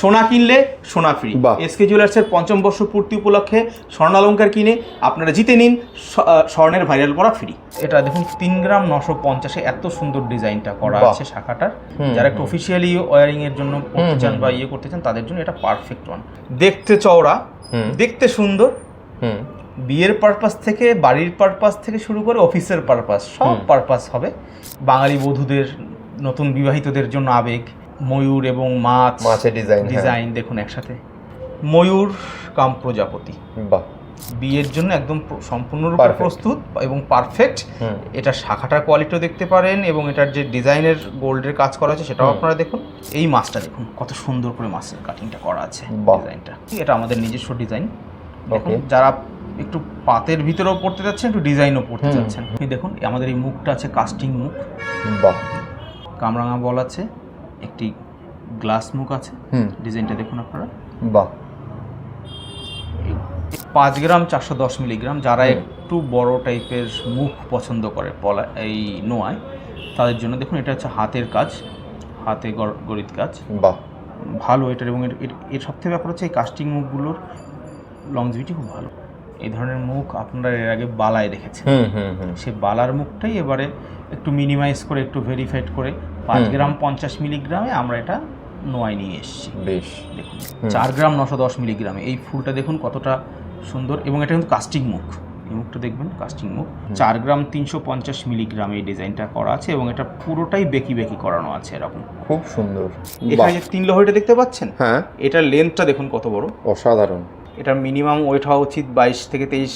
সোনা কিনলে সোনা ফ্রি। এসকে জুয়েলার্সের পঞ্চম বর্ষ পূর্তি উপলক্ষে স্বর্ণালঙ্কার কিনে আপনারা জিতে নিন স্বর্ণের ভাইরাল করা ফ্রি এটা দেখুন তিন গ্রাম নশো পঞ্চাশে এত সুন্দর ডিজাইনটা করা আছে শাখাটার। যারা একটু অফিসিয়ালি ওয়ারিং এর জন্য করতে চান বা ইয়ে করতে চান তাদের জন্য এটা পারফেক্ট ওয়ান দেখতে চওড়া দেখতে সুন্দর। বিয়ের পারপাস থেকে বাড়ির পারপাস থেকে শুরু করে অফিসের পারপাস সব পারপাস হবে। বাঙালি বধূদের নতুন বিবাহিতদের জন্য আবেগ ময়ূর এবং মাছ মাছের ডিজাইন ডিজাইন দেখুন একসাথে। ময়ূর কাম প্রজাপতি। বাহ। বিয়ের জন্য একদম প্র- সম্পূর্ণরূপে প্রস্তুত এবং পারফেক্ট এটা শাখাটার কোয়ালিটিও দেখতে পারেন এবং এটার যে ডিজাইনের গোল্ডের কাজ করা আছে সেটাও আপনারা দেখুন। এই মাছটা দেখুন কত সুন্দর করে মাছের কাটিংটা করা আছে। ডিজাইনটা এটা আমাদের নিজস্ব ডিজাইন যারা একটু পাতের ভিতরেও পড়তে যাচ্ছেন একটু ডিজাইনও পড়তে। যাচ্ছেন। দেখুন আমাদের এই মুখটা আছে কাস্টিং মুখ। বাহ। কামরাঙা বল আছে। একটি গ্লাস মুখ আছে। হুম। ডিজাইনটা দেখুন আপনারা। বাহ। পাঁচ গ্রাম চারশো দশ মিলিগ্রাম যারা একটু বড় টাইপের মুখ পছন্দ করে পলা এই নোয়ায় তাদের জন্য দেখুন এটা হচ্ছে হাতের কাজ হাতে গর- গরিত কাজ। বাহ। ভালো এটার এবং এর- এর সবথেকে ব্যাপার হচ্ছে এই কাস্টিং মুখগুলোর লংজিভিটি খুব ভালো। এই ধরনের মুখ আপনারা এর আগে বালায় দেখেছেন। হুম হুম হুম। সে বালার মুখটাই এবারে একটু মিনিমাইজ করে একটু ভেরিফাইড করে পাঁচ গ্রাম পঞ্চাশ মিলিগ্রামে আমরা এটা নোয়ায় নিয়ে এসেছি। বেশ। দেখুন চার গ্রাম নশো দশ মিলিগ্রামে। এই ফুলটা দেখুন কতটা সুন্দর এবং এটা কিন্তু কাস্টিং মুখ। এই মুখটা দেখবেন কাস্টিং মুখ। চার গ্রাম তিনশো পঞ্চাশ মিলিগ্রাম এই ডিজাইনটা করা আছে এবং এটা পুরোটাই বেকি বেকি করানো আছে এরকম। খুব সুন্দর। এখানে যে তিন লহরিটা দেখতে পাচ্ছেন? হ্যাঁ। এটার লেন্থটা দেখুন কত বড়। অসাধারণ। এটার মিনিমাম ওয়েট হওয়া উচিত বাইশ থেকে তেইশ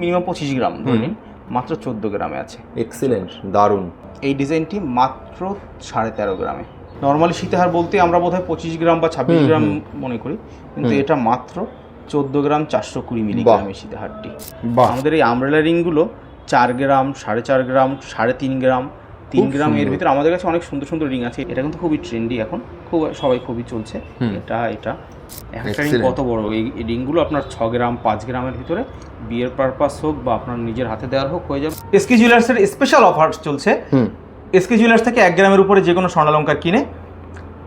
মিনিমাম পঁচিশ গ্রাম ধরে নিন। মাত্র চোদ্দ গ্রামে আছে। এক্সিলেন্ট দারুণ। এই ডিজাইনটি মাত্র সাড়ে তেরো গ্রামে। নর্মালি সীতাহার বলতে আমরা বোধহয় পঁচিশ গ্রাম বা ছাব্বিশ গ্রাম মনে করি কিন্তু এটা মাত্র চোদ্দ গ্রাম চারশো কুড়ি মিলিগ্রামের সীতাহারটি বাহ। আমাদের এই আমব্রেলা রিংগুলো চার গ্রাম সাড়ে চার গ্রাম সাড়ে তিন গ্রাম তিন গ্রাম এর ভিতরে আমাদের কাছে অনেক সুন্দর সুন্দর রিং আছে। এটা কিন্তু খুবই ট্রেন্ডি এখন। খুব সবাই খুবই চলছে। এটা এটা। একটা কত বড়? এই রিংগুলো আপনার ছ গ্রাম পাঁচ গ্রামের ভিতরে বিয়ের পারপাস হোক বা আপনার নিজের হাতে দেওয়ার হোক হয়ে যাবে। এসকে জুয়েলার্সের স্পেশাল অফার চলছে। এসকে জুয়েলার্স থেকে এক গ্রামের উপরে যে কোনো স্বর্ণালঙ্কার কিনে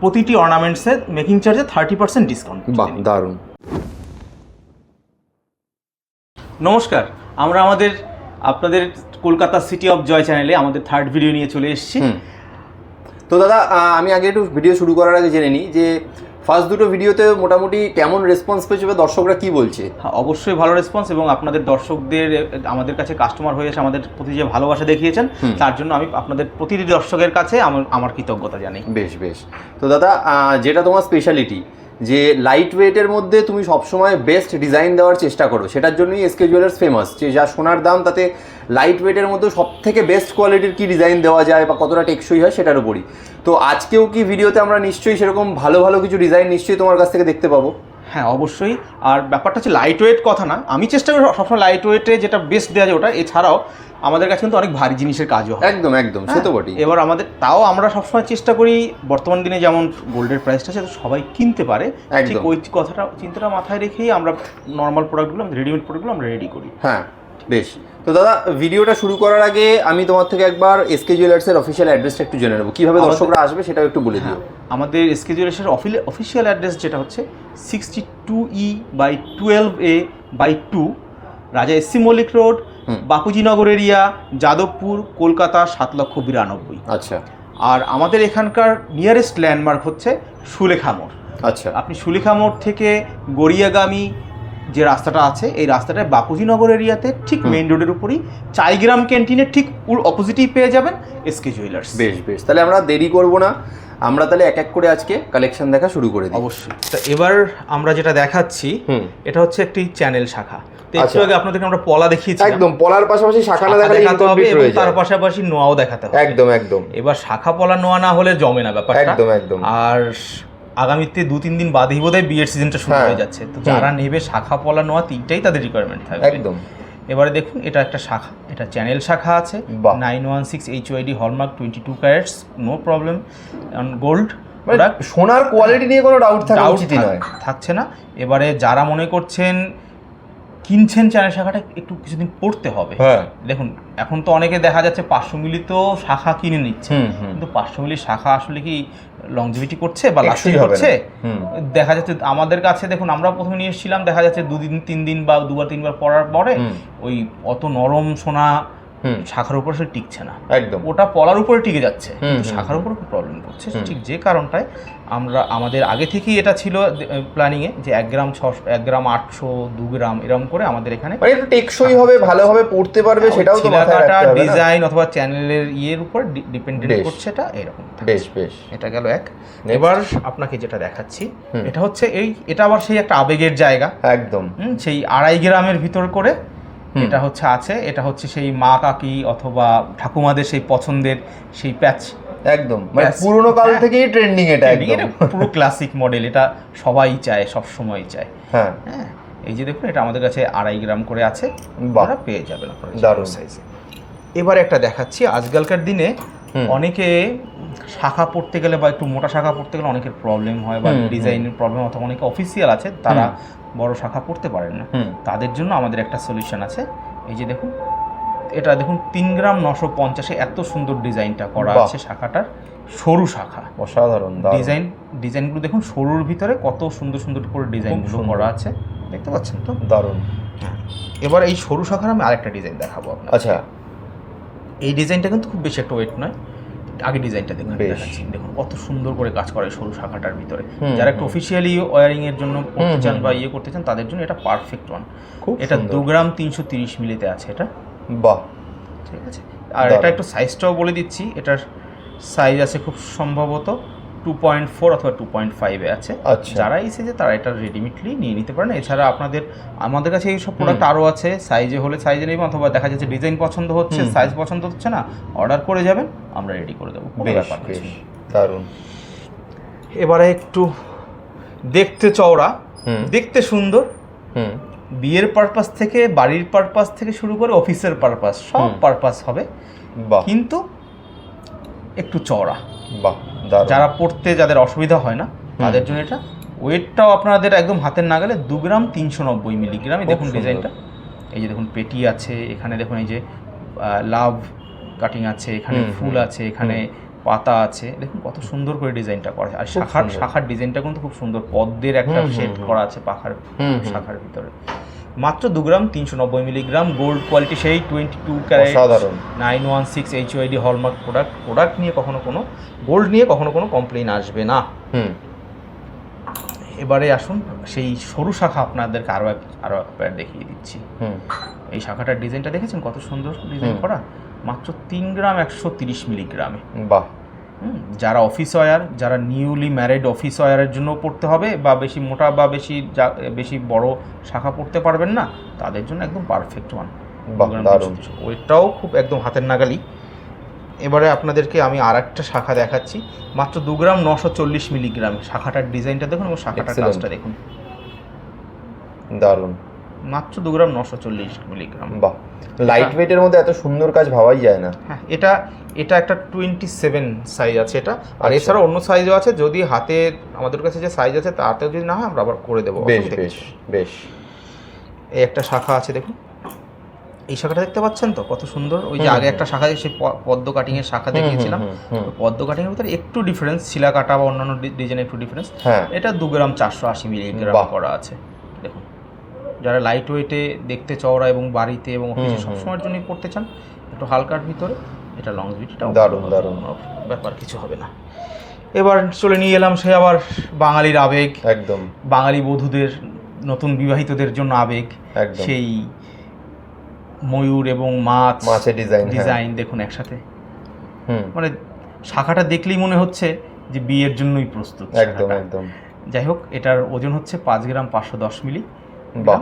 প্রতিটি অর্নামেন্টসের মেকিং চার্জে থার্টি পার্সেন্ট ডিসকাউন্ট বাহ দারুণ। নমস্কার আমরা আমাদের আপনাদের কলকাতা সিটি অফ জয় চ্যানেলে আমাদের থার্ড ভিডিও নিয়ে চলে এসেছি। তো দাদা আমি আগে একটু ভিডিও শুরু করার আগে জেনে নিই যে ফার্স্ট দুটো ভিডিওতে মোটামুটি কেমন রেসপন্স পেয়েছে বা দর্শকরা কি বলছে? হ্যাঁ, অবশ্যই ভালো রেসপন্স এবং আপনাদের দর্শকদের আমাদের কাছে কাস্টমার হয়ে এসে আমাদের প্রতি যে ভালোবাসা দেখিয়েছেন তার জন্য আমি আপনাদের প্রতিটি দর্শকের কাছে আমার আমার কৃতজ্ঞতা জানাই। বেশ বেশ। তো দাদা যেটা তোমার স্পেশালিটি যে লাইট ওয়েটের মধ্যে তুমি সবসময় বেস্ট ডিজাইন দেওয়ার চেষ্টা করো, সেটার জন্যই এসকে জুয়েলার্স ফেমাস যে যা সোনার দাম, তাতে লাইট ওয়েটের মধ্যে সব থেকে বেস্ট কোয়ালিটির কি ডিজাইন দেওয়া যায় বা কতটা টেকসই হয় সেটার উপরই। তো আজকেও কি ভিডিওতে আমরা নিশ্চয়ই সেরকম ভালো ভালো কিছু ডিজাইন নিশ্চয়ই তোমার কাছ থেকে দেখতে পাবো? হ্যাঁ অবশ্যই। আর ব্যাপারটা হচ্ছে লাইট ওয়েট কথা না। আমি চেষ্টা করি সবসময় লাইট ওয়েটে যেটা বেস্ট দেওয়া যায় ওটা। এছাড়াও আমাদের কাছে কিন্তু অনেক ভারী জিনিসের কাজও হয়। একদম একদম সে তো বটেই। এবার আমাদের তাও আমরা সবসময় চেষ্টা করি বর্তমান দিনে যেমন গোল্ডের প্রাইসটা সেটা সবাই কিনতে পারে। ঠিক ওই কথাটা চিন্তাটা মাথায় রেখেই আমরা নর্মাল প্রোডাক্টগুলো রেডিমেড প্রোডাক্টগুলো আমরা রেডি করি। হ্যাঁ বেশ। তো দাদা ভিডিওটা শুরু করার আগে আমি তোমার থেকে একবার এসকে জুয়েলার্সের অফিসিয়াল অ্যাড্রেসটা একটু জেনে নেব। কীভাবে দর্শকরা আসবে সেটাও একটু বলে দিও। আমাদের স্কেজুলেশনের অফিসিয়াল অ্যাড্রেস যেটা হচ্ছে sixty two E by twelve A by two Raja SC Mallick road. Bapujinagar area Jadavpur Kolkata সাত লক্ষ বিরানব্বই। আচ্ছা। আর আমাদের এখানকার নিয়ারেস্ট ল্যান্ডমার্ক হচ্ছে সুলেখা মোড়। আচ্ছা। আপনি সুলেখা মোড় থেকে গড়িয়াগামী যে রাস্তাটা আছে এই রাস্তাটায় বাপুজিনগর এরিয়াতে ঠিক। মেইন রোডের উপরই চাইগ্রাম ক্যান্টিনের ঠিক অপোজিটেই পেয়ে যাবেন এসকে জুয়েলার্স বেশ বেশ। তাহলে আমরা দেরি করব না। আমরা তাহলে এক এক করে আজকে কালেকশন দেখা শুরু করে দিই। অবশ্যই। তো এবার আমরা যেটা দেখাচ্ছি এটা হচ্ছে একটি চ্যানেল শাখা। একটু আচ্ছা। আগে আপনাদেরকে আমরা পলা দেখিয়েছি একদম পলার পাশাপাশি শাখা না দেখালে দেখাতে হবে এবং তার পাশাপাশি নোয়াও দেখাতে হবে। একদম একদম। এবার শাখা পলা নোয়া না হলে জমে না ব্যাপারটা। একদম একদম। আর আগামীতে দু তিন দিন বাদেই বোধহয় বিয়ের সিজনটা শুরু হ্যাঁ। হয়ে যাচ্ছে। তো যারা নেবে শাখা পলা নোয়া তিনটাই তাদের রিকোয়ারমেন্ট থাকবে। একদম। এবারে দেখুন এটা একটা শাখা। এটা চ্যানেল শাখা আছে। Nine one six H UID hallmark twenty two carats no problem gold সোনার কোয়ালিটি নিয়ে কোনো ডাউট থাকা ডাউট নয়। থাকছে না। এবারে যারা মনে করছেন কিনছেন চায়ের শাখাটা একটু কিছুদিন পড়তে হবে। হ্যাঁ। দেখুন এখন তো অনেকে দেখা যাচ্ছে পাঁচশো মিলি তো শাখা কিনে নিচ্ছে। কিন্তু পাঁচশো মিলি শাখা আসলে কি লংজিভিটি করছে বা লাস্টিং করছে দেখা যাচ্ছে আমাদের কাছে দেখুন আমরা প্রথমে নিয়ে এসেছিলাম দেখা যাচ্ছে দুদিন তিন দিন বা দুবার তিনবার পড়ার পরে ওই অত নরম সোনা শাখার উপর সে টিকছে না। একদম। ওটা পলার উপরে টিকে যাচ্ছে। শাখার উপর খুব প্রবলেম করছে। ঠিক যে কারণটায় আমরা আমাদের আগে থেকেই এটা ছিল প্ল্যানিংয়ে যে এক গ্রাম ছশো এক গ্রাম আটশো দু গ্রাম এরকম করে আমাদের এখানে মানে একটু টেকসই হবে ভালোভাবে পড়তে পারবে সেটাও তো? ডিজাইন অথবা চ্যানেলের ইয়ের উপর ডিপেন্ডেন্ট করছে এটা এরকম বেশ বেশ। এটা গেল এক। এবার আপনাকে যেটা দেখাচ্ছি। এটা হচ্ছে এই এটা আবার সেই একটা আবেগের জায়গা। একদম। সেই আড়াই গ্রামের ভিতর করে। এটা হচ্ছে আছে এটা হচ্ছে সেই মা কাকি অথবা ঠাকুমাদের সেই পছন্দের সেই প্যাচ একদম মানে. পুরোনো কাল হ্যাঁ। থেকেই ট্রেন্ডিং এটা একদম পুরো ক্লাসিক মডেল এটা সবাই চায় সব সময় চায় হ্যাঁ হ্যাঁ এই যে দেখুন এটা আমাদের কাছে আড়াই গ্রাম করে আছে। আপনারা পেয়ে যাবেন আপনারা দারুণ। সাইজে এবার একটা দেখাচ্ছি আজকালকার দিনে অনেকে শাখা পড়তে গেলে বা একটু মোটা শাখা পড়তে গেলে অনেকের প্রবলেম হয় বা। ডিজাইনের প্রবলেম অথবা অনেকে অফিসিয়াল আছে তারা বড় শাখা পড়তে পারেন না। তাদের জন্য আমাদের একটা সলিউশন আছে। এই যে দেখুন এটা দেখুন তিন গ্রাম নশো পঞ্চাশে এত সুন্দর ডিজাইনটা করা আছে শাখাটার। সরু শাখা। অসাধারণ ডিজাইন ডিজাইনগুলো দেখুন সরুর ভিতরে কত সুন্দর সুন্দর করে ডিজাইনগুলো। করা আছে। দেখতে পাচ্ছেন তো? দারুণ। এবার এই সরু শাখার আমি আরেকটা ডিজাইন দেখাবো আপনার আচ্ছা। এই ডিজাইনটা কিন্তু খুব বেশি একটা ওয়েট নয়। আগে ডিজাইনটা দেখুন দেখুন কত সুন্দর করে কাজ করে সরু শাখাটার ভিতরে। যারা একটু অফিসিয়ালি ওয়ারিং এর জন্য করতে চান বা ইয়ে করতে চান তাদের জন্য এটা পারফেক্ট ওয়ান এটা। দু গ্রাম তিনশো তিরিশ মিলিতে আছে এটা। বাহ। ঠিক আছে? আর এটা একটু সাইজটাও বলে দিচ্ছি। এটার সাইজ আছে খুব সম্ভবত টু পয়েন্ট ফোর অথবা টু পয়েন্ট ফাইভে আছে। আচ্ছা। যারা এসেছে তারা এটা রেডিমেডলি নিয়ে নিতে পারেন। এছাড়া আপনাদের আমাদের কাছে এই সব প্রোডাক্ট আরও আছে। সাইজে হলে সাইজে নেবেন অথবা দেখা যাচ্ছে ডিজাইন পছন্দ হচ্ছে সাইজ পছন্দ হচ্ছে না অর্ডার করে যাবেন আমরা রেডি করে দেবো। ব্যাপার দারুণ। এবারে একটু দেখতে চওড়া হুম। দেখতে সুন্দর। হুম। বিয়ের পারপাস থেকে বাড়ির পারপাস থেকে শুরু করে অফিসের পারপাস সব পারপাস হবে। বাহ। কিন্তু একটু চওড়া। বাহ। যারা পড়তে যাদের অসুবিধা হয় না তাদের জন্য এটা ওয়েটটাও আপনাদের একদম হাতের নাগালে দু গ্রাম তিনশো নব্বই মিলিগ্রাম। খুব দেখুন ডিজাইনটা। এই যে দেখুন পেটি আছে এখানে দেখুন এই যে লাভ কাটিং আছে এখানে ফুল আছে এখানে পাতা আছে। দেখুন কত সুন্দর করে ডিজাইনটা করা। আর শাখার শাখার ডিজাইনটা কিন্তু খুব সুন্দর। পদ্মের একটা শেড করা আছে পাখার। শাখার ভিতরে। মাত্র দু গ্রাম তিনশো নব্বই মিলিগ্রাম গোল্ড কোয়ালিটি সেই টোয়েন্টি টু অসাধারণ। Nine one six H UID hallmark product product নিয়ে কখনো কোনো গোল্ড নিয়ে কখনো কোনো কমপ্লেন আসবে না। হুম। এবারে আসুন সেই সরু শাখা আপনাদেরকে আরও এক আরও একবার দেখিয়ে দিচ্ছি। হুম। এই শাখাটার ডিজাইনটা দেখেছেন? কত সুন্দর ডিজাইন করা। মাত্র তিন গ্রাম একশো তিরিশ মিলিগ্রামে। বাহ। যারা অফিস ওয়ার যারা নিউলি ম্যারিড অফিস ওয়ারের জন্য পড়তে হবে বা বেশি মোটা বা বেশি বেশি বড় শাখা পড়তে পারবেন না তাদের জন্য একদম পারফেক্ট ওয়ান ওইটাও খুব একদম হাতের নাগালি। এবারে আপনাদেরকে আমি আর একটা শাখা দেখাচ্ছি। মাত্র দু গ্রাম নশো চল্লিশ মিলিগ্রাম। শাখাটার ডিজাইনটা দেখুন এবং শাখাটার কাজটা দেখুন। দারুণ। মাত্র দু গ্রাম নশো চল্লিশ মিলিগ্রাম। বাহ লাইট ওয়েটের মধ্যে এত সুন্দর কাজ ভাবাই যায় না। হ্যাঁ এটা এটা একটা টোয়েন্টি সেভেন সাইজ আছে এটা। আর আচ্ছা। এছাড়া অন্য সাইজও আছে যদি হাতে আমাদের কাছে যে সাইজ আছে তাতেও যদি না হয় আমরা আবার করে দেবো। বেশ বেশ বেশ। এই একটা শাখা আছে দেখুন। এই শাখাটা দেখতে পাচ্ছেন তো? কত সুন্দর। ওই যে আগে একটা শাখা সেই পদ্ম কাটিং এর শাখা দেখিয়েছিলাম। পদ্ম কাটিং এর ভিতরে একটু ডিফারেন্স শিলা কাটা বা অন্যান্য ডিজাইনে একটু ডিফারেন্স হ্যাঁ। এটা দু গ্রাম চারশো আশি মিলিগ্রাম। করা আছে। দেখুন। যারা লাইট ওয়েটে দেখতে চওড়া এবং বাড়িতে এবং অফিসে। সবসময়ের জন্যই পড়তে চান একটু হালকার ভিতরে এটা লং বিটিটা দারুণ, দারুণ। ব্যাপার কিছু হবে না। এবার চলে নিয়ে এলাম সে আবার বাঙালির আবেগ। একদম। বাঙালি বধূদের নতুন বিবাহিতদের জন্য আবেগ। সেই ময়ূর এবং মাছ মাছের ডিজাইন ডিজাইন দেখুন একসাথে। হুম। মানে শাখাটা দেখলেই মনে হচ্ছে যে বিয়ের জন্যই প্রস্তুত একদম একদম। যাই হোক এটার ওজন হচ্ছে পাঁচ গ্রাম পাঁচশো দশ মিলি। বাহ।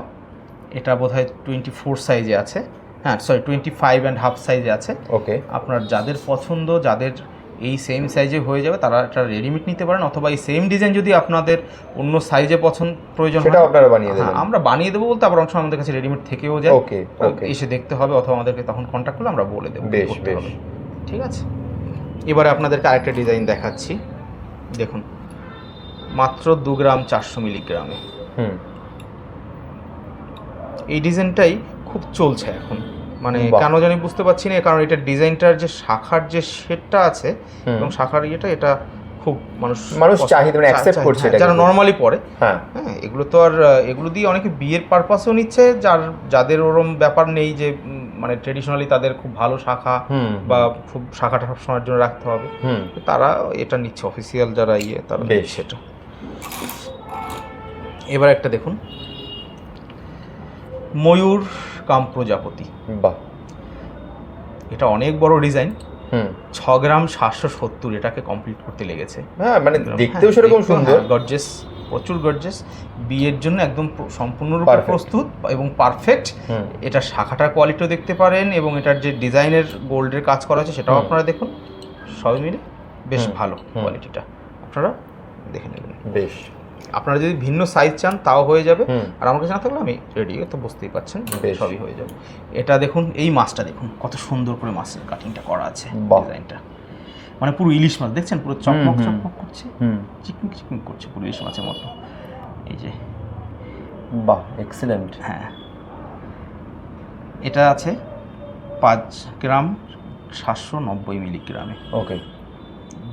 এটা বোধ হয় টোয়েন্টি ফোর সাইজে আছে। হ্যাঁ sorry twenty five and half সাইজে আছে। ওকে আপনার যাদের পছন্দ যাদের এই সেম সাইজে হয়ে যাবে তারা একটা রেডিমেড নিতে পারেন অথবা এই সেম ডিজাইন যদি আপনাদের অন্য সাইজে পছন্দ প্রয়োজন হয় আপনারা বানিয়ে হ্যাঁ, দেবেন। আমরা বানিয়ে দেবো বলতে আবার অংশ আমাদের কাছে রেডিমেড থেকেও যায়। ওকে ওকে এসে দেখতে হবে অথবা আমাদেরকে তখন কন্ট্যাক্ট করলে আমরা বলে দেবো বেশ, বেশ। ঠিক আছে? এবারে আপনাদেরকে আরেকটা ডিজাইন দেখাচ্ছি। দেখুন মাত্র দু গ্রাম চারশো মিলিগ্রামে। হুম। এই ডিজাইনটাই খুব চলছে এখন। মানে কেন জানি বুঝতে পারছি না কারণ এটা ডিজাইনটার যে শাখার যে শেডটা আছে এবং শাখার ইয়েটা এটা খুব মানুষ মানুষ চাহিদা মানে চাহিদা, করছে হ্যাঁ, এটাকে যারা। নর্মালি পরে। হ্যাঁ। হ্যাঁ এগুলো তো আর এগুলো দিয়ে অনেকে বিয়ের পারপাসেও নিচ্ছে যার যাদের ওরম ব্যাপার নেই যে মানে ট্রেডিশনালি তাদের খুব ভালো শাখা বা খুব শাখাটা সব সময়ের জন্য রাখতে হবে। হুম। তারা এটা নিচ্ছে অফিসিয়াল যারা ইয়ে তারা এটা। এবার একটা দেখুন। ময়ূর কাম প্রজাপতি। বাহ। এটা অনেক বড় ডিজাইন হুম। ছ গ্রাম সাতশো সত্তর এটাকে কমপ্লিট করতে লেগেছে। হ্যাঁ মানে দেখতেও সেরকম সুন্দর। গর্জেস প্রচুর গর্জেস বিয়ের জন্য একদম প্র- সম্পূর্ণরূপে প্রস্তুত এবং পারফেক্ট এটা শাখাটার কোয়ালিটিও দেখতে পারেন এবং এটার যে ডিজাইনের গোল্ডের কাজ করা আছে সেটাও আপনারা দেখুন। সবই মিলে বেশ ভালো কোয়ালিটিটা আপনারা দেখে নেবেন। বেশ। আপনারা যদি ভিন্ন সাইজ চান তাও হয়ে যাবে। আর আমার কাছে না থাকলে আমি রেডি তো বুঝতেই পারছেন। সবই হয়ে যাবে। এটা দেখুন এই মাছটা দেখুন কত সুন্দর করে মাছের কাটিংটা করা আছে। ডিজাইনটা মানে পুরো ইলিশ মাছ দেখছেন? পুরো চকমক। চকমক করছে। চিকমিক চিকমিক করছে পুরো ইলিশ মাছের মতো। এই যে। বাহ এক্সিলেন্ট হ্যাঁ। এটা আছে পাঁচ গ্রাম সাতশো নব্বই মিলিগ্রামে। ওকে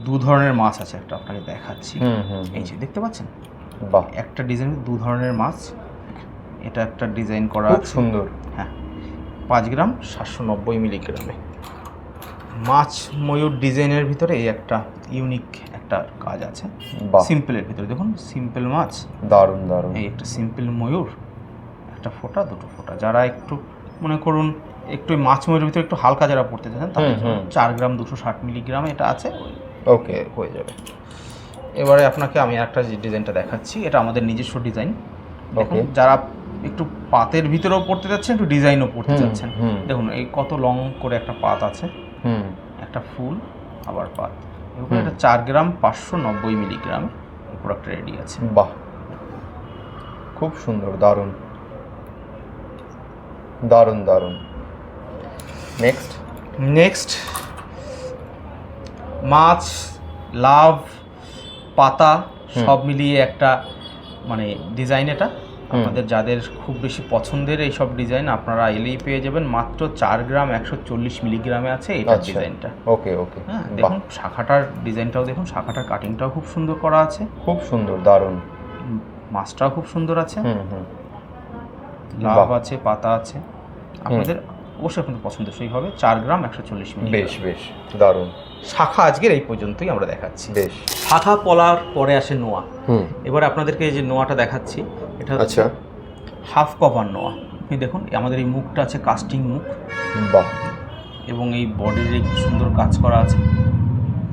দু ধরনের মাছ আছে একটা আপনাকে দেখাচ্ছি। এই যে দেখতে পাচ্ছেন? বাহ। একটা ডিজাইন দু ধরনের মাছ। এটা একটা ডিজাইন করা খুব সুন্দর। হ্যাঁ। পাঁচ গ্রাম সাতশো নব্বই মিলিগ্রামে। মাছ ময়ূর ডিজাইনের ভিতরে এই একটা ইউনিক একটা কাজ আছে। সিম্পলের ভিতরে। দেখুন সিম্পল মাছ। দারুণ দারুণ। এই একটা সিম্পল ময়ূর একটা ফোঁটা দুটো ফোঁটা। যারা একটু মনে করুন একটু মাছ ময়ূরের ভিতরে একটু হালকা যারা পড়তে চান তাদের। চার গ্রাম দুশো ষাট মিলিগ্রাম এটা আছে। ওই ওকে হয়ে যাবে। এবারে আপনাকে আমি একটা ডিজাইনটা দেখাচ্ছি এটা আমাদের নিজস্ব ডিজাইন দেখুন Okay. যারা একটু পাতের ভিতরেও পড়তে যাচ্ছেন একটু ডিজাইনও পড়তে যাচ্ছেন। দেখুন এই কত লং করে একটা পাত আছে। হুম। একটা ফুল আবার পাত। এবং। এটা চার গ্রাম পাঁচশো নব্বই মিলিগ্রাম প্রোডাক্ট রেডি আছে। বাহ! খুব সুন্দর দারুণ। দারুণ দারুণ। নেক্সট নেক্সট মাছ লাভ পাতা সব মিলিয়ে একটা মানে ডিজাইন এটা। আপনাদের যাদের খুব বেশি পছন্দের এই সব ডিজাইন আপনারা এলেই পেয়ে যাবেন। মাত্র চার গ্রাম একশো চল্লিশ মিলিগ্রামে আছে আচ্ছা। ডিজাইনটা ওকে ওকে। হ্যাঁ দেখুন শাখাটার ডিজাইনটাও দেখুন শাখাটার কাটিংটাও খুব সুন্দর করা আছে। খুব সুন্দর দারুণ। মাছটাও খুব সুন্দর আছে। হুম হুম। লাভ আছে পাতা আছে। আপনাদের অবশ্যই আপনাদের পছন্দসই হবে। চার গ্রাম একশো চল্লিশ মিলি বেশ বেশ। দারুণ। শাখা আজকের এই পর্যন্তই আমরা দেখাচ্ছি। বেশ। শাখা পলার পরে আসে নোয়া। হুম। এবার আপনাদেরকে এই যে নোয়াটা দেখাচ্ছি এটা আচ্ছা। হাফ কভার নোয়া। আপনি দেখুন আমাদের এই মুখটা আছে কাস্টিং মুখ। বাহ। এবং এই বডির এই সুন্দর কাজ করা আছে।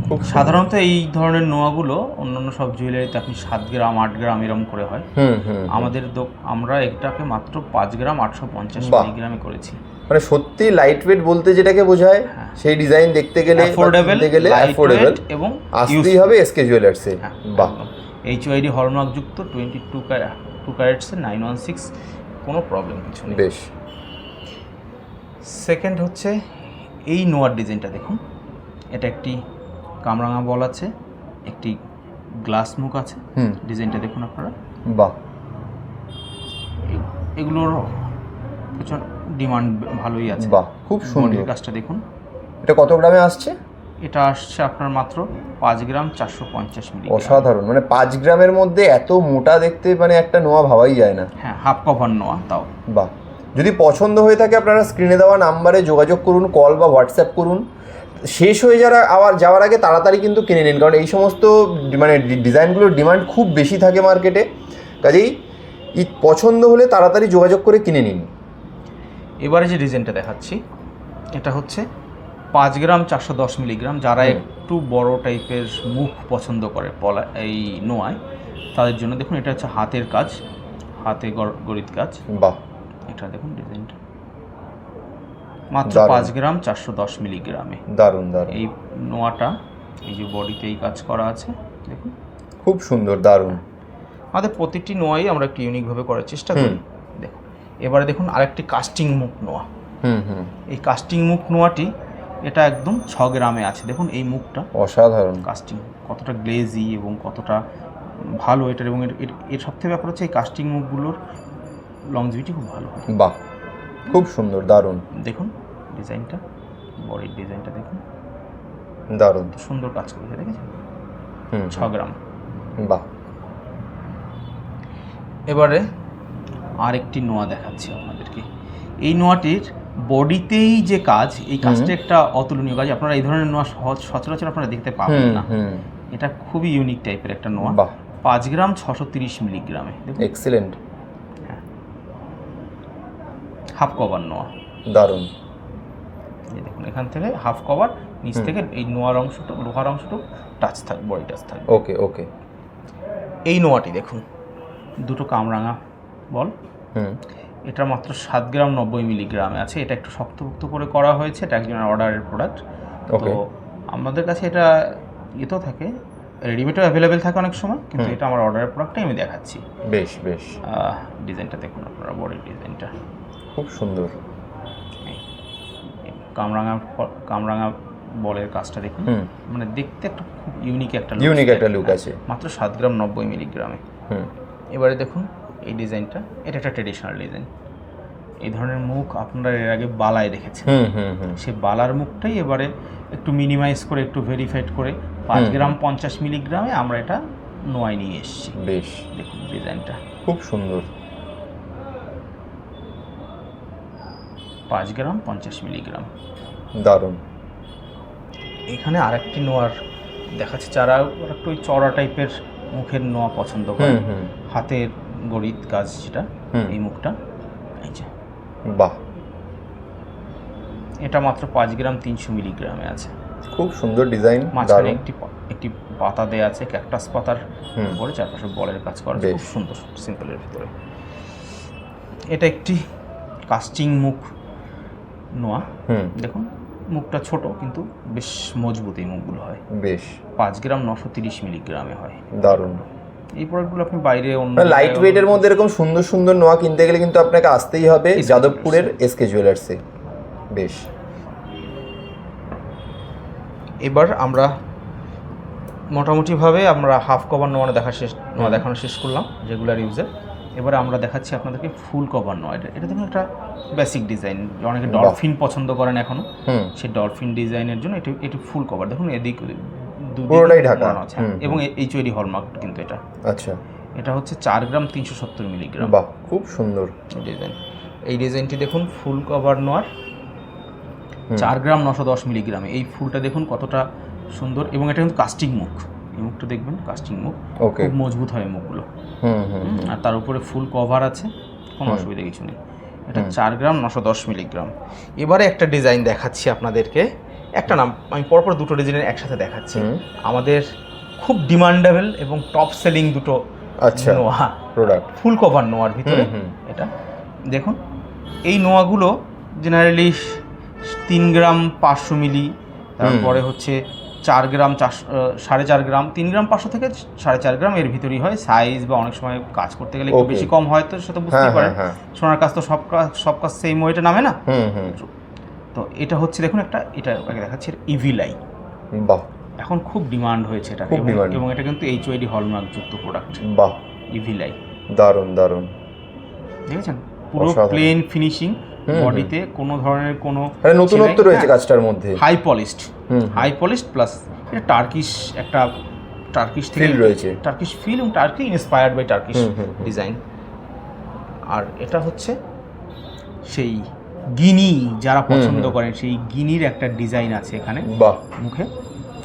খুব সাধারণত এই ধরনের নোয়াগুলো অন্যান্য সব জুয়েলারিতে আপনি সাত গ্রাম আট গ্রাম এরম করে হয়। হুম হুম আমাদের আমরা এটাকে মাত্র পাঁচ গ্রাম আটশো পঞ্চাশ। মিলিগ্রামে করেছি। মানে সত্যি লাইট ওয়েট বলতে যেটাকে বোঝায় হ্যাঁ। সেই ডিজাইন দেখতে গেলে অ্যাফোর্ডেবল গেলে অ্যাফোর্ডেবল এবং আসতেই হবে এসকে জুয়েলার্সে হ্যাঁ বাহ। এইচ ওয়াইডি হলমার্কযুক্ত টোয়েন্টি টু টু ক্যারেটসের নাইন ওয়ান সিক্স কোনো প্রবলেম কিছু নেই। বেশ। সেকেন্ড হচ্ছে এই নোয়ার ডিজাইনটা দেখুন। এটা একটি কামরাঙা বল আছে একটি গ্লাস মুখ আছে। হুম। ডিজাইনটা দেখুন আপনারা। বাহ। এগুলোর প্রচুর ডিমান্ড ভালোই আছে। বাহ খুব সুন্দর। কাজটা দেখুন। এটা কত গ্রামে আসছে? এটা আসছে আপনার মাত্র পাঁচ গ্রাম চারশো পঞ্চাশ মিলি অসাধারণ মানে পাঁচ গ্রামের মধ্যে এত মোটা দেখতে মানে একটা নোয়া ভাবাই যায় না। হ্যাঁ হাফ কভার নোয়া তাও। বাহ। যদি পছন্দ হয়ে থাকে আপনারা স্ক্রিনে দেওয়া নাম্বারে যোগাযোগ করুন কল বা হোয়াটসঅ্যাপ করুন। শেষ হয়ে যারা আবার যাওয়ার আগে তাড়াতাড়ি কিন্তু কিনে নিন কারণ এই সমস্ত মানে ডিজাইনগুলোর ডিমান্ড খুব বেশি থাকে মার্কেটে কাজেই পছন্দ হলে তাড়াতাড়ি যোগাযোগ করে কিনে নিন। এবারে যে ডিজাইনটা দেখাচ্ছি এটা হচ্ছে পাঁচ গ্রাম চারশো দশ মিলিগ্রাম। যারা একটু বড় টাইপের মুখ পছন্দ করে পলা এই নোয়ায় তাদের জন্য দেখুন এটা হচ্ছে হাতের কাজ হাতে গর- গরিত কাজ। বাহ। এটা দেখুন ডিজাইনটা। মাত্র পাঁচ গ্রাম চারশো দশ মিলিগ্রামে। দারুণ দারুণ। এই নোয়াটা এই যে বডিতে এই কাজ করা আছে দেখুন। খুব সুন্দর দারুণ। আমাদের প্রতিটি নোয়াই আমরা একটু ইউনিকভাবে করার চেষ্টা করি। এবারে দেখুন আরেকটি কাস্টিং মুখ নোয়া। হুম হুম। এই কাস্টিং মুখ নোয়াটি এটা একদম ছ গ্রামে আছে। দেখুন এই মুখটা অসাধারণ। কাস্টিং কতটা গ্লেজি এবং কতটা ভালো এটার এবং এর- সবথেকে ব্যাপার হচ্ছে এই কাস্টিং মুখগুলোর লংজিভিটি খুব ভালো। বাহ খুব সুন্দর দারুণ। দেখুন ডিজাইনটা বডির ডিজাইনটা দেখুন। দারুণ। সুন্দর কাজ করেছে দেখেছেন? হুম ছ গ্রাম বাহ। এবারে আরেকটি নোয়া দেখাচ্ছি আপনাদেরকে। এই নোয়াটির বডিতেই যে কাজ এই কাজটা একটা অতুলনীয় কাজ। আপনারা এই ধরনের নোয়া সহজ সচরাচর আপনারা দেখতে পাবেন না। এটা খুবই ইউনিক টাইপের একটা নোয়া। পাঁচ গ্রাম ছশো তিরিশ মিলিগ্রামে। দেখুন। এক্সিলেন্ট হাফ কভার নোয়া। দারুণ। এই দেখুন এখান থেকে হাফ কভার নিচ থেকে এই নোয়ার অংশটুকু লোহার অংশটুকু টাচ থাকবে বডি টাচ থাকবে। ওকে ওকে এই নোয়াটি দেখুন। দুটো কামরাঙা। বল। হুম। এটা মাত্র সাত গ্রাম নব্বই মিলিগ্রামে আছে। এটা একটু শক্তপোক্ত করে করা হয়েছে এটা একজনের অর্ডারের প্রোডাক্ট তো আমাদের কাছে এটা ইয়েতেও থাকে রেডিমেডও অ্যাভেলেবেল থাকে অনেক সময় কিন্তু এটা আমার অর্ডারের প্রোডাক্টটাই আমি দেখাচ্ছি। বেশ বেশ। ডিজাইনটা দেখুন আপনারা বডির ডিজাইনটা খুব সুন্দর। কামরাঙা কামরাঙা বলের কাজটা দেখুন। মানে দেখতে একটা খুব ইউনিক একটা ইউনিক একটা লুক আছে। মাত্র সাত গ্রাম নব্বই মিলিগ্রামে। হুম। এবারে দেখুন এই ডিজাইনটা। এটা একটা ট্রেডিশনাল ডিজাইন এই ধরনের মুখ আপনারা এর আগে বালায় দেখেছেন। হুম হুম হুম। সে বালার মুখটাই এবারে একটু মিনিমাইজ করে একটু ভেরিফাইড করে পাঁচ গ্রাম পঞ্চাশ মিলিগ্রামে আমরা এটা নোয়াই নিয়ে এসেছি। বেশ। দেখুন ডিজাইনটা। খুব সুন্দর। পাঁচ গ্রাম পঞ্চাশ মিলিগ্রাম। দারুণ। এখানে আরেকটি নোয়ার দেখাচ্ছে। যারা একটু চড়া টাইপের মুখের নোয়া পছন্দ করে হাতের গড়িত কাজ যেটা এই মুখটা এই যে। বাহ। এটা মাত্র পাঁচ গ্রাম তিনশো মিলিগ্রামে আছে। খুব সুন্দর ডিজাইন মাঝখানে একটি একটি পাতা দেয়া আছে ক্যাকটাস পাতার। উপরে চারপাশে বলের কাজ করা। খুব সুন্দর সিম্পলের ভিতরে। এটা একটি কাস্টিং মুখ নোয়া। দেখুন মুখটা ছোট কিন্তু বেশ মজবুত এই মুখগুলো হয়। বেশ। পাঁচ গ্রাম নশো তিরিশ মিলিগ্রামে হয়। দারুণ। এই প্রোডাক্টগুলো আপনি বাইরে অন্য লাইট জায়গায়- ওয়েটের মধ্যে এরকম সুন্দর সুন্দর নোয়া কিনতে গেলে কিন্তু আপনাকে আসতেই হবে যাদবপুরের এসকে জুয়েলার্সে বেশ। এবার আমরা মোটামুটিভাবে আমরা হাফ কভার নোয়া দেখা শেষ নোয়া দেখানো শেষ করলাম রেগুলার ইউজের এবারে আমরা দেখাচ্ছি আপনাদেরকে ফুল কভার নোয়া। এটা এটা দেখুন একটা বেসিক ডিজাইন অনেকে ডলফিন পছন্দ করেন এখনও। সেই ডলফিন ডিজাইনের জন্য এটি এটি ফুল কভার দেখুন এদিক পুরোটাই ঢাকা। আছে। এবং এইচ হলমার্ক কিন্তু এটা। আচ্ছা। এটা হচ্ছে চার গ্রাম তিনশো সত্তর মিলিগ্রাম। বাহ খুব সুন্দর। ডিজাইন। এই ডিজাইনটি দেখুন ফুল কভার নোয়ার। চার গ্রাম নশো দশ মিলিগ্রামে। এই ফুলটা দেখুন কতটা সুন্দর এবং এটা কিন্তু কাস্টিং মুখ। এই মুখটা দেখবেন কাস্টিং মুখ। খুব মজবুত হয় মুখগুলো। হুম হুম হুম, আর তার উপরে ফুল কভার আছে। কোনো। অসুবিধা কিছু নেই। এটা চার গ্রাম নশো দশ মিলিগ্রাম। এবারে একটা ডিজাইন দেখাচ্ছি আপনাদেরকে। একটা নাম আমি পরপর দুটো ডিজাইনের একসাথে দেখাচ্ছি। আমাদের খুব ডিমান্ডেবল এবং টপ সেলিং দুটো আচ্ছা নোয়া প্রোডাক্ট ফুল কভার নোয়ার ভিতরে। এটা। দেখুন এই নোয়াগুলো জেনারেলি তিন গ্রাম পাঁচশো মিলি তারপরে হচ্ছে চার গ্রাম চারশো সাড়ে চার গ্রাম তিন গ্রাম পাঁচশো থেকে সাড়ে চার গ্রাম এর ভিতরেই হয়। সাইজ বা অনেক সময় কাজ করতে গেলে একটু বেশি কম হয় তো সেটা হ্যাঁ বুঝতেই হ্যাঁ পারেন। হ্যাঁ সোনার কাজ তো সব কাজ সব কাজ সেম ওয়েটে নামে না? হুম হুম। তো এটা হচ্ছে দেখুন একটা এটা আগে দেখাচ্ছি ইভিলাই বাহ। এখন খুব ডিমান্ড হয়েছে এটা। এবং এটা কিন্তু এইচ ওইডি হলমার্ক যুক্ত প্রোডাক্ট বাহ। ইভিলাই দারুণ দারুণ। দেখেছেন? পুরো প্লেন ফিনিশিং বডিতে কোনো ধরনের কোনো নতুনত্ব রয়েছে কাজটার মধ্যে। High polished high polished plus এটা টার্কিশ একটা টার্কিশ থেকে রয়েছে। টার্কিশ ফিল এবং Turkey inspired by Turkish. Design আর এটা হচ্ছে সেই গিনি যারা পছন্দ। করেন সেই গিনির একটা ডিজাইন আছে এখানে। বাহ। মুখে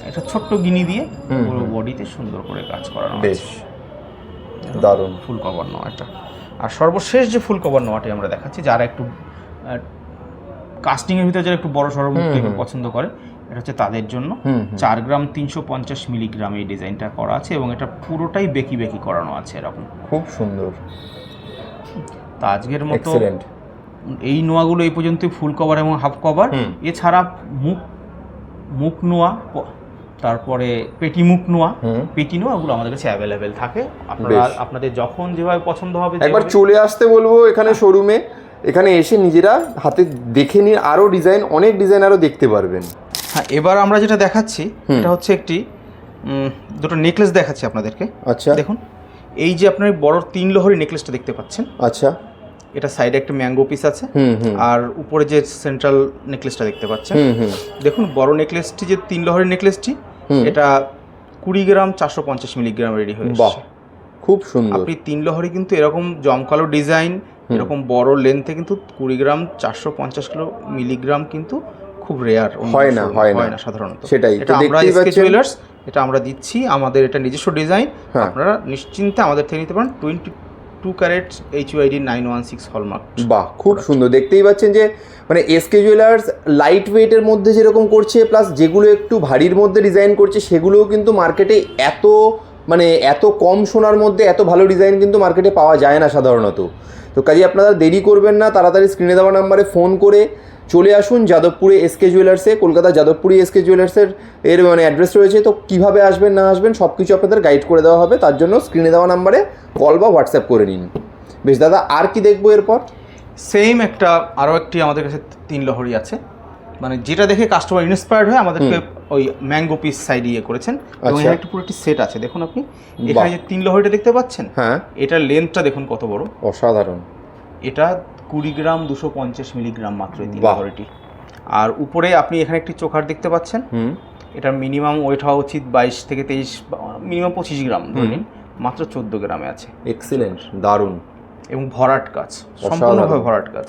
একটা ছোট্ট গিনি দিয়ে পুরো বডিতে সুন্দর করে কাজ করানো বেশ। দারুণ। Full cover নোয়াটা। আর সর্বশেষ যে ফুল কভার নোয়াটি আমরা দেখাচ্ছি যারা একটু কাস্টিংয়ের ভিতরে যারা একটু বড় সড়ো। পছন্দ করে এটা হচ্ছে তাদের জন্য। চার গ্রাম তিনশো পঞ্চাশ মিলিগ্রাম এই ডিজাইনটা করা আছে এবং এটা পুরোটাই বেকি বেকি করানো আছে এরকম। খুব সুন্দর। তা আজকের মতো এক্সেলেন্ট এই নোয়াগুলো এই পর্যন্ত ফুল কভার এবং হাফ কভার। এছাড়া মুখ মুখ নোয়া তারপরে পেটি মুখ নোয়া। পেটি নোয়াগুলো আমাদের কাছে অ্যাভেলেবেল থাকে। আপনারা আপনাদের যখন যেভাবে পছন্দ হবে একবার চলে আসতে বলব এখানে শোরুমে। এখানে এসে নিজেরা হাতে দেখে নিয়ে আরও ডিজাইন অনেক ডিজাইন আরও দেখতে পারবেন। হ্যাঁ এবার আমরা যেটা দেখাচ্ছি। এটা হচ্ছে একটি দুটো নেকলেস দেখাচ্ছি আপনাদেরকে। আচ্ছা। দেখুন এই যে আপনার বড় তিন লহরি নেকলেসটা দেখতে পাচ্ছেন। আচ্ছা। এটা সাইডে একটা ম্যাঙ্গো পিস আছে। আর উপরে যে সেন্ট্রাল নেকলেসটা দেখতে পাচ্ছেন। দেখুন বড় নেকলেসটি যে তিন লহরের নেকলেসটি এটা কুড়ি গ্রাম চারশো পঞ্চাশ মিলিগ্রাম রেডি হয়ে খুব সুন্দর। আপনি তিন লহরে কিন্তু এরকম জমকালো ডিজাইন এরকম বড় লেন্থে কিন্তু কুড়ি গ্রাম চারশো পঞ্চাশ কিলো মিলিগ্রাম কিন্তু খুব রেয়ার হয় না, হয় না। হয় না সাধারণত। সেটাই, এটা আমরা জুয়েলার্স এটা আমরা দিচ্ছি আমাদের এটা নিজস্ব ডিজাইন হ্যাঁ। আপনারা নিশ্চিন্তে আমাদের থেকে নিতে পারেন। Twenty two carat H UID nine one six hallmark বাহ খুব সুন্দর। দেখতেই পাচ্ছেন যে মানে এসকে জুয়েলার্স লাইট ওয়েটের মধ্যে যেরকম করছে প্লাস যেগুলো একটু ভারীর মধ্যে ডিজাইন করছে সেগুলোও কিন্তু মার্কেটে এত মানে এত কম সোনার মধ্যে এত ভালো ডিজাইন কিন্তু মার্কেটে পাওয়া যায় না সাধারণত। তো কাজে আপনারা দেরি করবেন না তাড়াতাড়ি স্ক্রিনে দেওয়া নাম্বারে ফোন করে চলে আসুন যাদবপুরে এসকে জুয়েলার্সে কলকাতা যাদবপুরে এসকে জুয়েলার্সের এর মানে অ্যাড্রেস রয়েছে। তো কীভাবে আসবেন না আসবেন সব কিছু আপনাদের গাইড করে দেওয়া হবে। তার জন্য স্ক্রিনে দেওয়া নাম্বারে কল বা হোয়াটসঅ্যাপ করে নিন। বেশ দাদা আর কি দেখব এরপর? সেম একটা আরও একটি আমাদের কাছে তিন লহরি আছে। মানে যেটা দেখে কাস্টমার ইন্সপায়ার্ড হয়ে আমাদেরকে ওই ম্যাঙ্গো পিস সাইড ইয়ে করেছেন। এবং আচ্ছা। এখানে একটু পুরো একটি সেট আছে। দেখুন আপনি এখানে যে তিন লহরিটা দেখতে পাচ্ছেন হ্যাঁ। এটার লেন্থটা দেখুন কত বড়। অসাধারণ। এটা কুড়ি গ্রাম দুশো পঞ্চাশ মিলিগ্রাম মাত্র এই তিন বাহ। আর উপরে আপনি এখানে একটি চোখার দেখতে পাচ্ছেন। হুম। এটার মিনিমাম ওয়েট হওয়া উচিত বাইশ থেকে তেইশ মিনিমাম পঁচিশ গ্রাম ধরে নিন। মাত্র চোদ্দ গ্রামে আছে। এক্সিলেন্ট দারুণ। এবং ভরাট কাজ সম্পূর্ণভাবে ভরাট কাজ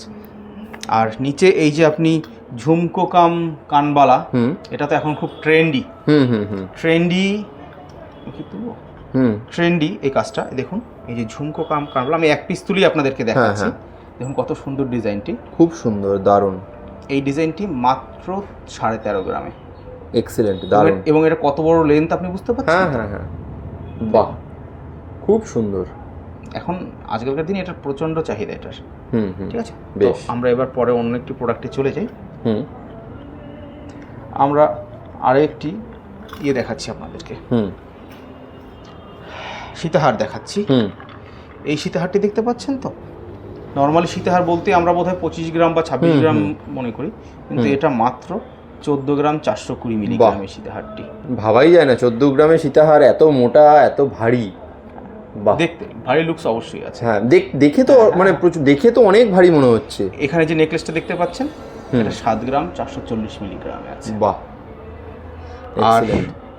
আর নিচে এই যে আপনি ঝুমকো কাম কানবালা হুম। এটা তো এখন খুব ট্রেন্ডি। হুম হুম হুম। ট্রেন্ডি কি তুলবো? হুম। ট্রেন্ডি এই কাজটা দেখুন এই যে ঝুমকো কাম কানবালা আমি এক পিস তুলি আপনাদেরকে দেখাচ্ছি হ্যাঁ। দেখুন কত সুন্দর ডিজাইনটি। খুব সুন্দর দারুণ। এই ডিজাইনটি মাত্র সাড়ে তেরো গ্রামে। এক্সিলেন্ট দারুণ। এবং এটা কত বড় লেন্থ আপনি বুঝতে পারছেন? হ্যাঁ হ্যাঁ হ্যাঁ। বাহ খুব সুন্দর। এখন আজকালকার দিনে এটার প্রচণ্ড চাহিদা এটার। হুম ঠিক আছে? তো বেশ। আমরা এবার পরে অন্য একটি প্রোডাক্টে চলে যাই। হুম। আমরা আরেকটি ইয়ে দেখাচ্ছি আপনাদেরকে। হুম। সীতাহার দেখাচ্ছি। হুম। এই সীতাহারটি দেখতে পাচ্ছেন তো? নর্মালি সীতাহার বলতে আমরা বোধহয় পঁচিশ গ্রাম বা ছাব্বিশ গ্রাম মনে করি। কিন্তু এটা মাত্র চোদ্দ গ্রাম চারশো কুড়ি মিলিগ্রামের সীতাহারটি ভাবাই যায় না চোদ্দ গ্রামে সীতাহার এত মোটা এত ভারী। বাহ। দেখতে ভারী লুকস অবশ্যই আছে। হ্যাঁ দেখ- দেখে তো মানে প্রচুর দেখে তো অনেক ভারী মনে হচ্ছে। এখানে যে নেকলেসটা দেখতে পাচ্ছেন এটা সাত গ্রাম চারশো চল্লিশ মিলিগ্রামে আছে। বাহ। আর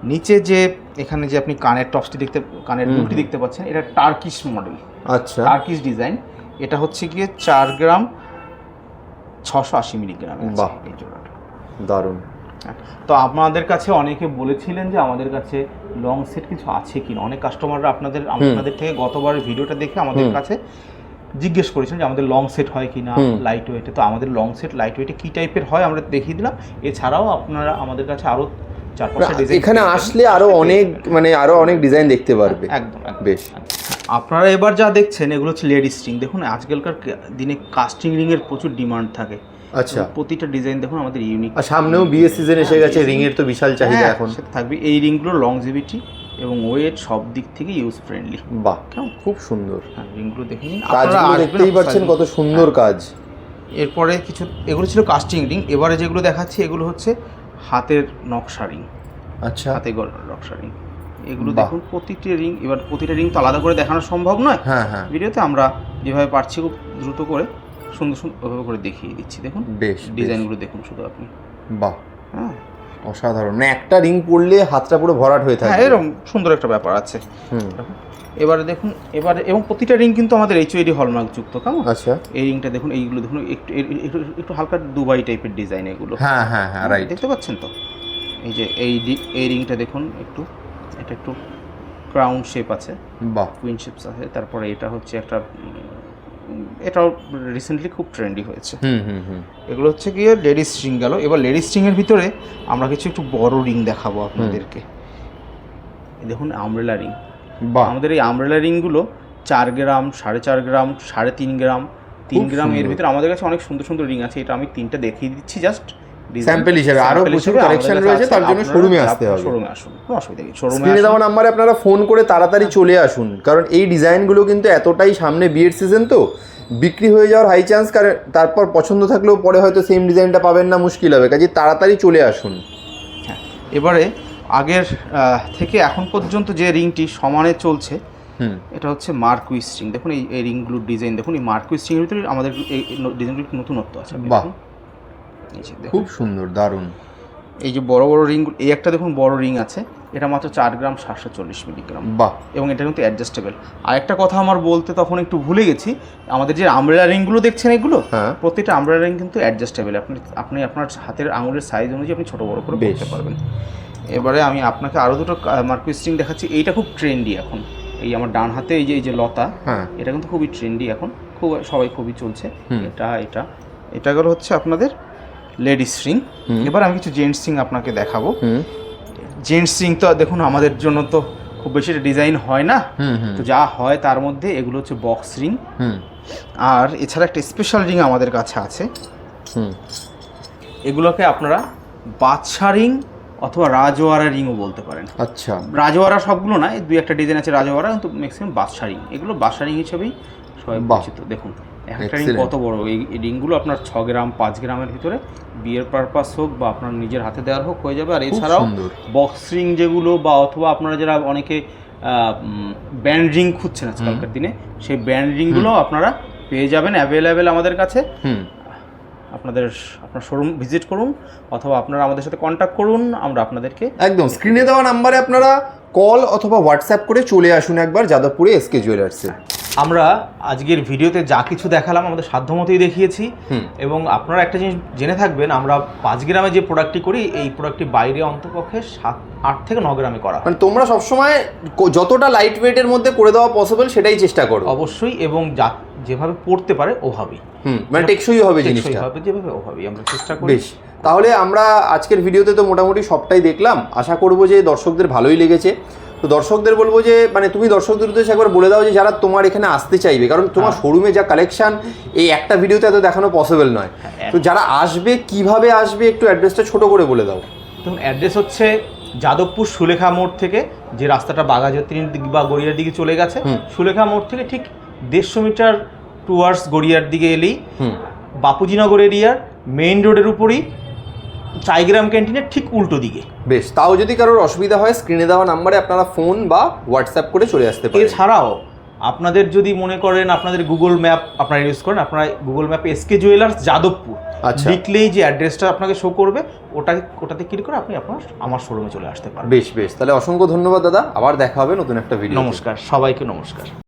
নিচে যে এখানে যে আপনি কানের টপসটি দেখতে কানের দুলটি দেখতে পাচ্ছেন এটা টার্কিশ মডেল আচ্ছা। টার্কিশ ডিজাইন এটা হচ্ছে গিয়ে চার গ্রাম ছশো আশি মিলিগ্রাম বাহ। এই জোড়াটা। দারুণ। তো আপনাদের কাছে অনেকে বলেছিলেন যে আমাদের কাছে লং সেট কিছু আছে কিনা। অনেক কাস্টমাররা আপনাদের আপনাদের থেকে গতবারের ভিডিওটা দেখে আমাদের কাছে জিজ্ঞেস করেছিলেন যে আমাদের লং সেট হয় কিনা হুম। লাইট ওয়েটে তো আমাদের লং সেট লাইট ওয়েটে কী টাইপের হয় আমরা দেখিয়ে দিলাম। এছাড়াও আপনারা আমাদের কাছে আরও চার পাঁচটা ডিজাইন এখানে আসলে আরও অনেক মানে আরও অনেক ডিজাইন দেখতে পারবে। একদম একদম বেশ। আপনারা এবার যা দেখছেন এগুলো হচ্ছে লেডিস স্ট্রিং দেখুন আজকালকার দিনে কাস্টিং রিং এর প্রচুর ডিমান্ড থাকে। আচ্ছা। প্রতিটা ডিজাইন দেখুন আমাদের ইউনিক আর সামনেও বিয়ে সিজন এসে গেছে রিং এর তো বিশাল চাহিদা এখন। থাকবে। এই রিংগুলো লংজিভিটি এবং ওয়েট সব দিক থেকে ইউজ ফ্রেন্ডলি বাহ কেমন? খুব সুন্দর। হ্যাঁ রিংগুলো দেখে নিন। কাজগুলো আপনারা দেখতেই পাচ্ছেন কত সুন্দর কাজ। এরপরে কিছু এগুলো ছিল কাস্টিং রিং এবারে যেগুলো দেখাচ্ছি এগুলো হচ্ছে হাতের নকশা রিং আচ্ছা। হাতে নকশা রিং এগুলো দেখুন প্রতিটি রিং এবার প্রতিটা রিং তো আলাদা করে দেখানো সম্ভব নয়। হ্যাঁ হ্যাঁ। ভিডিওতে আমরা যেভাবে পারছি খুব দ্রুত করে সুন্দর সুন্দর ওভাবে করে দেখিয়ে দিচ্ছি দেখুন। বেশ। ডিজাইনগুলো দেখুন শুধু আপনি। বাহ। হ্যাঁ। অসাধারণ। একটা রিং পরলে হাতটা পুরো ভরাট হয়ে হ্যাঁ থাকে এরকম সুন্দর একটা ব্যাপার আছে। হুম। এবারে দেখুন এবারে এবং প্রতিটা রিং কিন্তু আমাদের এইচ এইচওইডি হলমার্ক যুক্ত কেমন? আচ্ছা। এই রিংটা দেখুন এইগুলো দেখুন একটু একটু হালকা দুবাই টাইপের ডিজাইন এগুলো। হ্যাঁ হ্যাঁ হ্যাঁ রাইট দেখতে পাচ্ছেন তো? এই যে এই এই রিংটা দেখুন একটু। এটা একটু ক্রাউন শেপ আছে বাহ। কুইন শেপস আছে তারপরে এটা হচ্ছে একটা এটাও রিসেন্টলি খুব ট্রেন্ডি হয়েছে। হুম হুম হুম। এগুলো হচ্ছে গিয়ে লেডিস স্ট্রিং গেল। এবার লেডিস স্ট্রিংয়ের ভিতরে আমরা কিছু একটু বড় রিং দেখাবো আপনাদেরকে। দেখুন আমব্রেলা রিং বাহ। আমাদের এই আমব্রেলা রিংগুলো চার গ্রাম সাড়ে চার গ্রাম সাড়ে তিন গ্রাম তিন গ্রাম এর ভিতরে আমাদের কাছে অনেক সুন্দর সুন্দর রিং আছে। এটা আমি তিনটা দেখিয়ে দিচ্ছি জাস্ট Sample হিসেবে, আরও প্রচুর collection রয়েছে, তার জন্য showroom-এ আসতে হবে। শোরুমে আসুন কোনো অসুবিধা নেই। শোরুমে স্ক্রিনে দেওয়া নাম্বারে আপনারা ফোন করে তাড়াতাড়ি চলে আসুন কারণ এই ডিজাইনগুলো কিন্তু এতটাই সামনে বিয়ের সিজন তো বিক্রি হয়ে যাওয়ার হাই চান্স কারণ তারপর পছন্দ থাকলেও পরে হয়তো সেম ডিজাইনটা পাবেন না মুশকিল হবে। কাজে তাড়াতাড়ি চলে আসুন। হ্যাঁ এবারে আগের থেকে এখন পর্যন্ত যে রিংটি সমানে চলছে হুম। এটা হচ্ছে মার্কুই স্ট্রিং দেখুন এই রিংগুলোর ডিজাইন দেখুন এই মার্কুই স্ট্রিংয়ের ভিতরে আমাদের এই ডিজাইনগুলো নতুনত্ব আছে। দেখুন। খুব সুন্দর দারুণ। এই যে বড় বড় রিং এই একটা দেখুন বড় রিং আছে এটা মাত্র চার গ্রাম সাতশো চল্লিশ মিলিগ্রাম। বাহ। এবং এটা কিন্তু অ্যাডজাস্টেবল আর একটা কথা আমার বলতে তখন একটু ভুলে গেছি আমাদের যে আমব্রেলা রিংগুলো দেখছেন এগুলো? হ্যাঁ। প্রত্যেকটা আমব্রেলা রিং কিন্তু অ্যাডজাস্টেবল আপনি আপনি আপনার হাতের আঙুলের সাইজ অনুযায়ী আপনি ছোটো বড় করে বেশ। করতে পারবেন। এবারে আমি আপনাকে আরও দুটো মার্কুই স্ট্রিং দেখাচ্ছি। এইটা খুব ট্রেন্ডি এখন। এই আমার ডান হাতে এই যে এই যে লতা হ্যাঁ। এটা কিন্তু খুবই ট্রেন্ডি এখন। খুব সবাই খুবই চলছে। এটা এটা। এটা গেলো হচ্ছে আপনাদের লেডিস হুম। এবার আমি কিছু জেন্টস স্ট্রিং আপনাকে দেখাবো। জেন্টস স্ট্রিং তো দেখুন আমাদের জন্য তো খুব বেশি ডিজাইন হয় না। তো যা হয় তার মধ্যে এগুলো হচ্ছে বক্স রিং। আর এছাড়া একটা স্পেশাল রিং আমাদের কাছে আছে। এগুলোকে আপনারা বাদশা রিং অথবা রাজওয়ারা রিংও বলতে পারেন। আচ্ছা। রাজওয়ারা সবগুলো না দুই একটা ডিজাইন আছে রাজওয়ারা কিন্তু ম্যাক্সিমাম বাদশা রিং। এগুলো বাদশা রিং হিসেবেই সবাই বাহ। পরিচিত। দেখুন একটা রিং Excellent. কত বড়? এই রিংগুলো আপনার ছ গ্রাম পাঁচ গ্রামের ভিতরে বিয়ের পারপাস হোক বা আপনার নিজের হাতে দেওয়ার হোক হয়ে যাবে। আর এছাড়াও বক্স রিং যেগুলো বা অথবা আপনারা যারা অনেকে ব্যান্ড রিং খুঁজছেন আজকালকার দিনে সেই ব্যান্ড রিংগুলো আপনারা পেয়ে যাবেন অ্যাভেলেবেল আমাদের কাছে। আপনাদের আপনার শোরুম ভিজিট করুন অথবা আপনারা আমাদের সাথে কন্ট্যাক্ট করুন আমরা আপনাদেরকে একদম। স্ক্রিনে দেওয়া নাম্বারে আপনারা কল অথবা হোয়াটসঅ্যাপ করে চলে আসুন একবার যাদবপুরে এসকে জুয়েলার্সে আমরা আজকের ভিডিওতে যা কিছু দেখালাম আমাদের সাধ্যমতোই দেখিয়েছি। এবং আপনারা একটা জিনিস জেনে থাকবেন আমরা পাঁচ গ্রামে যে প্রোডাক্টটি করি এই প্রোডাক্টটি বাইরে অন্তপক্ষে সাত আট থেকে ন গ্রামে করা। মানে তোমরা সবসময় যতটা লাইট ওয়েটের মধ্যে করে দেওয়া পসিবল সেটাই চেষ্টা করো। অবশ্যই এবং যা যেভাবে পড়তে পারে ওভাবেই। হুম মানে টেকসই হবে জিনিসটা। হবে যেভাবে ওভাবেই আমরা চেষ্টা করি। বেশ তাহলে আমরা আজকের ভিডিওতে তো মোটামুটি সবটাই দেখলাম। আশা করব যে দর্শকদের ভালোই লেগেছে। তো দর্শকদের বলব যে মানে তুমি দর্শকদের উদ্দেশ্যে একবার বলে দাও যে যারা তোমার এখানে আসতে চাইবে কারণ তোমার হ্যাঁ। শোরুমে যা কালেকশন এই একটা ভিডিওতে এত দেখানো পসিবল নয় হ্যাঁ। তো যারা আসবে কীভাবে আসবে একটু অ্যাড্রেসটা ছোট করে বলে দাও দেখুন অ্যাড্রেস হচ্ছে যাদবপুর সুলেখা মোড় থেকে যে রাস্তাটা বাঘাযতীনের দিক বা গড়িয়ার দিকে চলে গেছে সুলেখা মোড় থেকে ঠিক দেড়শো মিটার টুয়ার্ডস গড়িয়ার দিকে এলেই বাপুজিনগর এরিয়ার মেইন রোডের উপরই চাইগ্রাম ক্যান্টিনের ঠিক উল্টো দিকে। বেশ তাও যদি কারোর অসুবিধা হয় স্ক্রিনে দেওয়া নাম্বারে আপনারা ফোন বা হোয়াটসঅ্যাপ করে চলে আসতে পারেন। এছাড়াও আপনাদের যদি মনে করেন আপনাদের গুগল ম্যাপ আপনারা ইউজ করেন আপনারা গুগল ম্যাপে এসকে জুয়েলার্স যাদবপুর আচ্ছা। লিখলেই যে অ্যাড্রেসটা আপনাকে শো করবে ওটা ওটাতে ক্লিক করে আপনি আপনার আমার শোরুমে চলে আসতে পারেন বেশ বেশ তাহলে অসংখ্য ধন্যবাদ দাদা আবার দেখা হবে নতুন একটা ভিডিও নমস্কার সবাইকে নমস্কার।